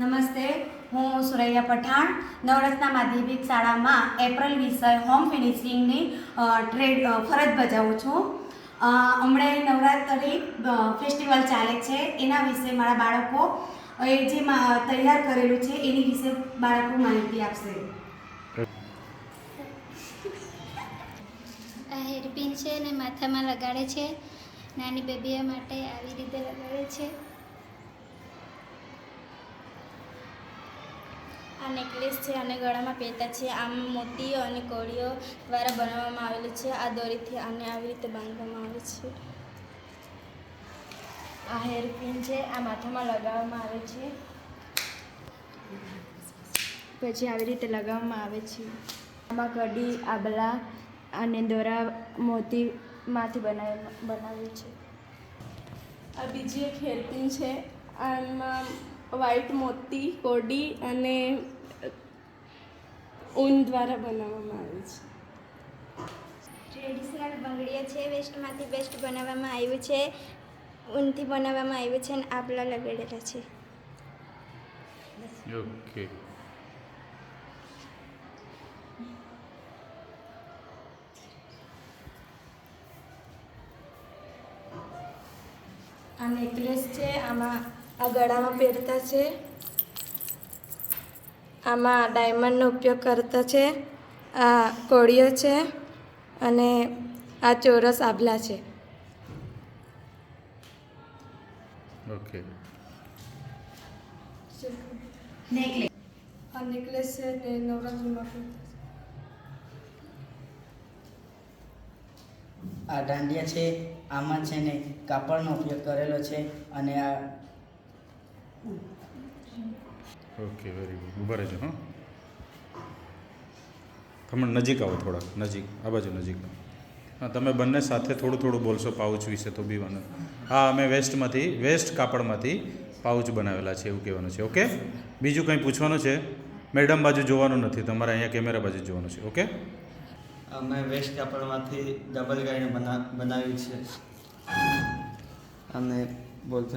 નમસ્તે, હું સુરૈયા પઠાણ નવરત્ના માધ્યમિક શાળામાં એપ્રિલ વિષય હોમ ફિનિશિંગની ટ્રેડ ફરજ બજાવું છું. હમણાં નવરાત્રિ ફેસ્ટિવલ ચાલે છે, એના વિશે મારા બાળકો, એ જે તૈયાર કરેલું છે, એની વિશે બાળકો માહિતી આપશે. આ હેરપિન છે ને માથામાં લગાડે છે. નાની બેબીઓ માટે આવી રીતે લગાડે છે. આ નેકલેસ છે અને ગળામાં પહેરતા છે. આમ મોતીઓ અને કોળીઓ દ્વારા બનાવવામાં આવેલું છે. આ દોરીથી આને આવી રીતે બાંધવામાં આવે છે. આ હેરપિન છે. આ માથામાં લગાવવામાં આવે છે. પછી આવી રીતે લગાવવામાં આવે છે. આમાં કડી, આબલા અને દોરા મોતીમાંથી બનાવ બનાવ્યું છે. આ બીજી એક હેરપિન છે. આમાં વ્હાઈટ મોતી, કોડી અને ઊન દ્વારા બનાવવામાં આવે છે. ટ્રેડિશનલ બંગડીઓ છે વેસ્ટમાંથી બેસ્ટ બનાવવામાં આવ્યું છે ઊનથી બનાવવામાં આવ્યું છે અને આપલા લગાડેલા છે. ઓકે. આ નેકલેસ છે આમાં આ ગળામાં પહેરતા છે. આમાં ડાયમંડનો ઉપયોગ કરતા છે આ કોળીઓ છે અને આ ચોરસ આભલા છે. ઓકે. નેકલેસ આ નેકલેસ છે ને નવરાત્રિમાં આ દાંડિયા છે આમાં છે ને કાપડનો ઉપયોગ કરેલો છે અને આ ઓકે વેરી ગુડ ઊભા રહેજો, હા. તમે નજીક આવો થોડાક, નજીક, આ બાજુ નજીક. હા, તમે બંને સાથે થોડું થોડું બોલશો, પાઉચ વિશે તો બી વાંધો હા, અમે વેસ્ટમાંથી, વેસ્ટ કાપડમાંથી પાઉચ બનાવેલા છે એવું કહેવાનું છે ઓકે બીજું કંઈ પૂછવાનું છે? મેડમ બાજુ જોવાનું નથી, તમારે અહીંયા કેમેરા બાજુ જોવાનું છે ઓકે અમે વેસ્ટ કાપડમાંથી ડબલ ગાડી બના બનાવી છે. અને બોલતો